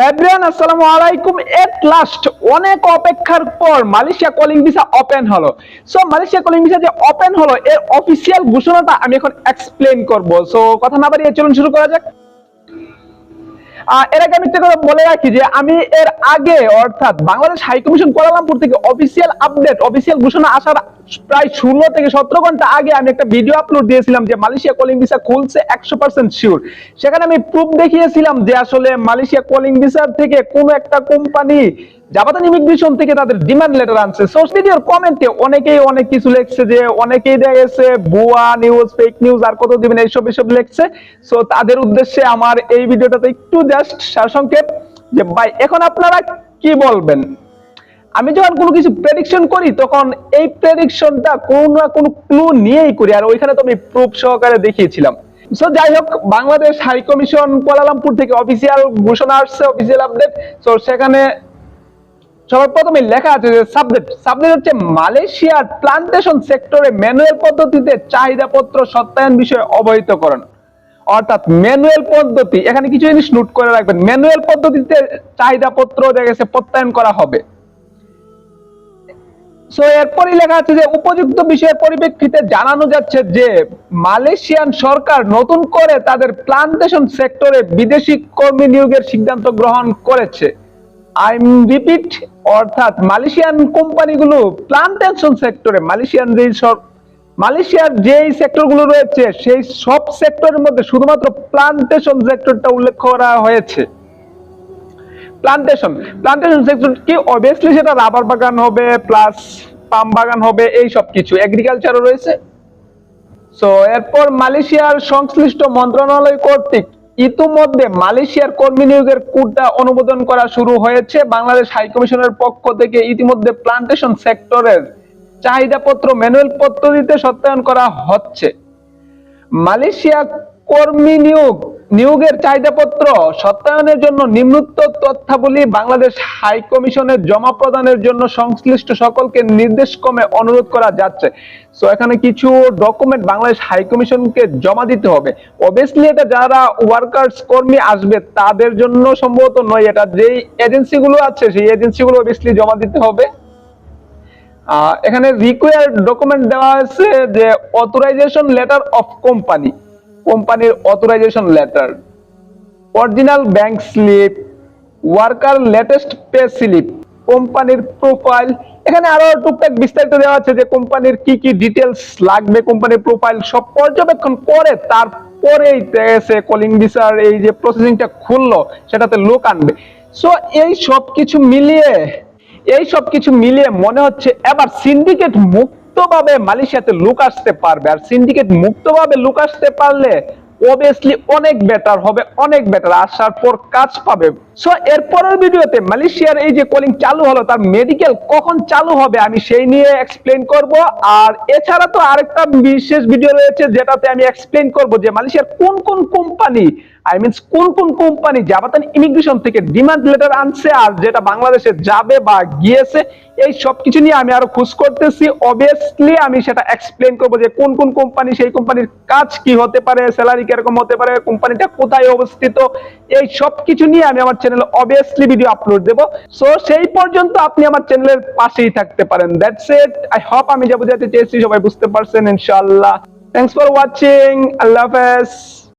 হ্যাব্রিয়ান আসসালামু আলাইকুম। At last অনেক অপেক্ষার পর মালয়েশিয়া কলিং ভিসা ওপেন হলো। সো মালয়েশিয়া কলিং ভিসা যে ওপেন হলো, এর অফিসিয়াল ঘোষণাটা আমি এখন এক্সপ্লেন করব। সো কথা না বাড়িয়ে চলুন, শুরু করা যাক। এর আগে আমি একটা বলে রাখি যে আমি এর আগে, অর্থাৎ বাংলাদেশ কুয়ালালামপুর থেকে অফিসিয়াল আপডেট অফিসিয়াল ঘোষণা আসার প্রায় ষোলো থেকে সতেরো ঘণ্টা আগে আমি একটা ভিডিও আপলোড দিয়েছিলাম যে মালয়েশিয়া কলিং ভিসা খুলছে একশো পার্সেন্ট শিওর সেখানে আমি প্রুফ দেখিয়েছিলাম যে আসলে মালয়েশিয়া কলিং ভিসার থেকে কোনো একটা কোম্পানি থেকে তাদের ডিমান্ড লেটার আনছে। কমেন্টে অনেকেই অনেক কিছু লিখছে যে, অনেকেই দেখা গেছে ভুয়া নিউজ নিউজ আর কত এসব লিখছে। তাদের উদ্দেশ্যে আমার এই ভিডিওটাতে একটু জাস্ট সারসংক্ষেপ যে, ভাই, এখন আপনারা কি বলবেন? আমি যখন কোনো কিছু প্রেডিকশন করি, তখন এই প্রেডিকশনটা কোনো না কোনো ক্লু নিয়েই করি। আর ওইখানে তো আমি প্রুফ সহকারে দেখিয়েছিলাম। সো যাই হোক, Bangladesh high commission Kuala Lumpur থেকে অফিসিয়াল ঘোষণা আসছে অফিসিয়াল আপডেট সো সেখানে সবার প্রথমে লেখা আছে যে সাবজেক্ট সাবজেক্ট হচ্ছে মালয়েশিয়ার প্লান্টেশন সেক্টরে ম্যানুয়াল পদ্ধতিতে চাহিদাপত্র সত্যায়ন বিষয়ে অবহিতকরণ। অর্থাৎ ম্যানুয়াল পদ্ধতি, এখানে কিছু জিনিস নোট করে রাখবেন ম্যানুয়াল পদ্ধতিতে চাহিদাপত্র দেখা গেছে প্রত্যয়ন করা হবে। সো এরপরই লেখা আছে যে, উপযুক্ত বিষয়ের পরিপ্রেক্ষিতে জানানো যাচ্ছে যে, মালয়েশিয়ান সরকার নতুন করে তাদের প্লান্টেশন সেক্টরে বিদেশি কর্মী নিয়োগের সিদ্ধান্ত গ্রহণ করেছে। আই রিপিট অর্থাৎ মালয়েশিয়ান কোম্পানিগুলো প্লান্টেশন সেক্টরে মালয়েশিয়ান যে মালয়েশিয়ার যেই সেক্টরগুলো রয়েছে, সেই সব সেক্টরের মধ্যে শুধুমাত্র প্লান্টেশন সেক্টরটা উল্লেখ করা হয়েছে। প্লান্টেশন প্লান্টেশন সেক্টর কি? অবভিয়াসলি সেটা রাবার বাগান হবে প্লাস পাম বাগান হবে, এই সব কিছু। এগ্রিকালচারও রয়েছে। সো এরপর মালয়েশিয়ার সংশ্লিষ্ট মন্ত্রণালয় কর্তৃক ইতিমধ্যে মালয়েশিয়ার কর্মী নিয়োগের কোটা অনুমোদন করা শুরু হয়েছে। বাংলাদেশ হাইকমিশনের পক্ষ থেকে ইতিমধ্যে প্লান্টেশন সেক্টরের চাহিদাপত্র ম্যানুয়াল পদ্ধতিতে সত্যায়ন করা হচ্ছে। মালয়েশিয়া কর্মী নিয়োগ, নিয়োগের চাহিদাপত্র সত্যায়নের জন্য নিম্নোক্ত তথ্যাবলী বাংলাদেশ হাই কমিশনে জমা প্রদানের জন্য সংশ্লিষ্ট সকলকে নির্দেশক্রমে অনুরোধ করা যাচ্ছে। সো এখানে কিছু ডকুমেন্ট বাংলাদেশ হাই কমিশনকে জমা দিতে হবে। অবভিয়াসলি এটা যারা ওয়ার্কার্স কর্মী আসবে, তাদের জন্য সম্ভবত নয়। এটা যেই এজেন্সিগুলো আছে, সেই এজেন্সিগুলো অবভিয়াসলি জমা দিতে হবে। এখানে রিকোয়ার্ড ডকুমেন্ট দেওয়া আছে যে অথরাইজেশন লেটার অফ কোম্পানি কোম্পানির authorisation letter original bank slip worker latest pay slip কোম্পানির প্রোফাইল এখানে আরও টুকটাক বিস্তারিত দেওয়া আছে যে কোম্পানির কি কি ডিটেলস লাগবে কোম্পানির প্রোফাইল সব পর্যবেক্ষণ করে তারপরেই এসে কলিং ভিসার এই যে প্রসেসিংটা খুললো, সেটাতে লোক আনবে। সো এই সব কিছু মিলিয়ে এই সব কিছু মিলিয়ে মনে হচ্ছে এবার সিন্ডিকেট মুক্তভাবে মালয়েশিয়াতে লুক আসতে পারবে। আর সিন্ডিকেট মুক্তভাবে লুক আসতে পারলে অবভিয়াসলি অনেক বেটার হবে, অনেক বেটার আসার পর কাজ পাবে। সো এর পরের ভিডিওতে মালয়েশিয়ার এই যে কলিং চালু হলো, তার মেডিকেল কখন চালু হবে আমি সেই নিয়ে এক্সপ্লেন করব। আর এছাড়া তো আরেকটা বিশেষ ভিডিও রয়েছে, যেটাতে আমি এক্সপ্লেন করব যে মালয়েশিয়ার কোন কোন কোম্পানি আই মিনস কোন কোন কোম্পানি জাপাতান ইমিগ্রেশন থেকে ডিমান্ড লেটার আনছে আর যেটা বাংলাদেশে যাবে বা গিয়েছে, এই সব কিছু নিয়ে আমি আরও খোঁজ করতেছি। অবভিয়াসলি আমি সেটা এক্সপ্লেন করব যে কোন কোন কোম্পানি সেই কোম্পানির কাজ কি হতে পারে স্যালারি কীরকম হতে পারে, কোম্পানিটা কোথায় অবস্থিত, এই সব কিছু নিয়ে আমি আমার চ্যানেলে অবভিয়াসলি ভিডিও আপলোড দেব। সো সেই পর্যন্ত আপনি আমার চ্যানেলের পাশেই থাকতে পারেন। দ্যাটস ইট আই হোপ আমি যা বোঝাতে চেয়েছি সবাই বুঝতে পারছেন, ইনশাআল্লাহ। থ্যাংকস ফর ওয়াচিং আল্লাহ হাফেজ।